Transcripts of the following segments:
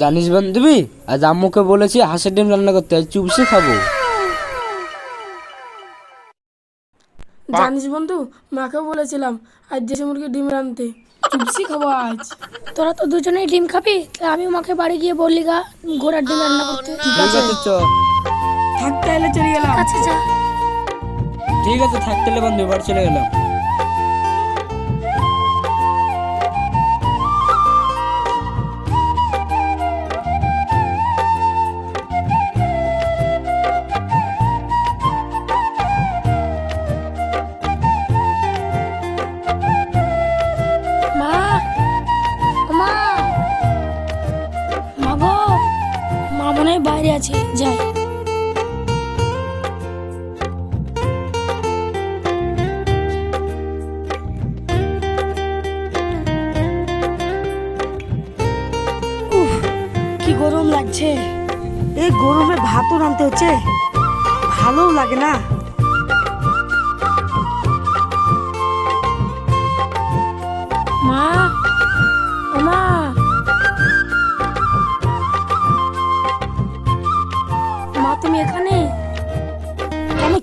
জানিস বান্ধবী আজ আম্মুকে বলেছি হাঁসের ডিম রান্না করতে আজ চুপসে খাব। জানিস বন্ধু মাকে বলেছিলাম আজ দেশি মুরগির ডিম রানতে চুপসি খাব আজ। তোরা তো দুজনেই ডিম খাবি তাহলে আমিও মাকে বাড়ি গিয়ে বললি গা ঘোড়ার ডিম রান্না করতে। ঠিক আছে চ থাকতে এলে চলে। গেলাম। আচ্ছা যা ঠিক আছে থাকতে হলে বন্ধু বাড়ি চলে গেলাম। মনে হয় বাইরে আছে যাই কি গরম লাগছে। এই গরমে ভাতও রানতে হচ্ছে। ভালোও লাগে না।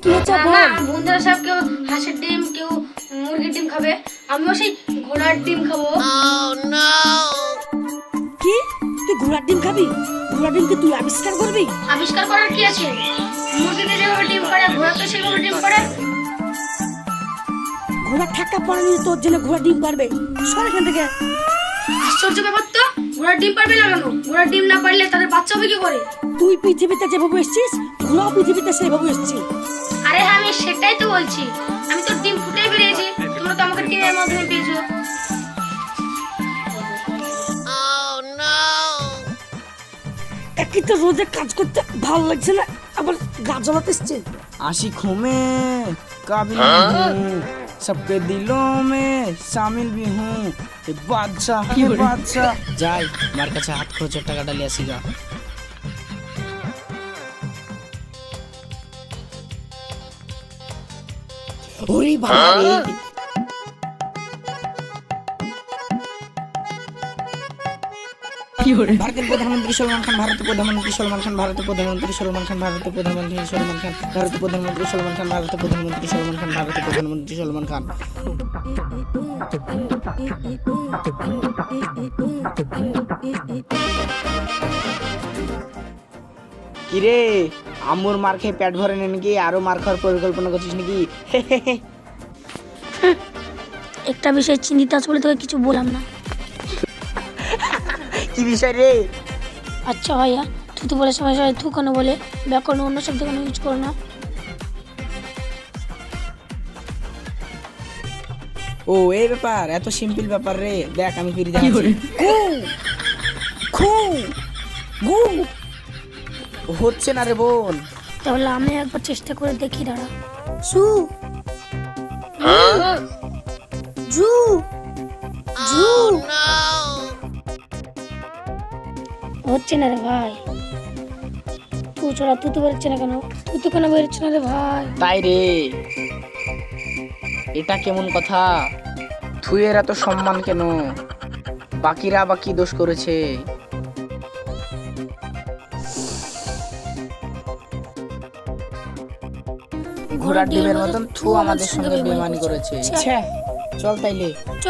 কি হচ্ছে না না বন্ধুরা সব কেউ হাঁসের ডিম কেউ মুরগির ডিম খাবে। আমিও সেই ঘোড়ার ডিম খাব। কি? তুই ঘোড়ার ডিম খাবি? ঘোড়ার ডিম কি তুই আবিষ্কার করবি? আবিষ্কার করার কি আছে? মুরগিতে যেভাবে ডিম পারে ঘোড়া তো সেভাবে ডিম পারে ঘোড়া ঠাক্কা পড়ে তোর জন্য ঘোড়া ডিম পারবে সর এখান থেকে। আশ্চর্য ব্যাপার তো ঘোড়ার ডিম পারবে না কেন? ঘোড়ার ডিম না পারলে তাদের বাচ্চা হবে কি করে? তুই পৃথিবীতে যেভাবে এসছিস ঘোড়াও পৃথিবীতে সেভাবে এসছি। আরে হ্যাঁ আমি সেটাই তো বলছি আমি তো ডিম ফুটেই বেরিয়েছি তোমরা তো আমাকে ডিমের মাধ্যমে পেয়েছো একই তো রোদে কাজ করতে ভালো লাগছে না আবার গা জ্বলাতে এসছে आशिक हूँ मैं काबिल हूँ सबके दिलों में शामिल भी हूँ ये बादशाह ये बादशाह যাই মার কাছে হাত খরচের টাকাটা লিয়ে আসি ওরে বাবা রে ভারতের প্রধানমন্ত্রী সলমান খান ভারতের প্রধানমন্ত্রী সলমান খান ভারতের প্রধানমন্ত্রী সলমান খান ভারতের প্রধানমন্ত্রী সলমান খান ভারতের প্রধানমন্ত্রী সলমান খান ভারতের প্রধানমন্ত্রী সলমান খান ভারতের প্রধানমন্ত্রী সলমান খান। কিরে? আম্মুর মার খেয়ে প্যাট ভরে নে নাকি আরও মার খাওয়ার পরিকল্পনা করছিস নাকি? একটা বিষয় চিন্তিত আছে বলে তোকে কিছু বললাম না। কি বিষয় রে? আচ্ছা ভাইয়া তুই তো বলে সময় সময় তুই কেন বলে ব্যাকরণ অন্য শব্দ কেন ইউজ করো না। ও এই ব্যাপার এত সিম্পল ব্যাপার রে। দেখ আমি ফিরে যাচ্ছি। খু গু হচ্ছে না রে বোন। তাহলে আমি একবার চেষ্টা করে দেখি দাঁড়া। সু জু। জু। হচ্ছে না রে ভাই। তুই ছড়া তুই তো বেরোচ্ছে না কেন? তুই তো কেন বেরোচ্ছে না রে ভাই? তাই রে। এটা কেমন কথা? থুয়ের এত সম্মান কেন? বাকিরা বা কি দোষ করেছে? ঘোড়ার ডিমের মতন থু আমাদের সঙ্গে বেমানি করেছে। চল তাইলে। চ।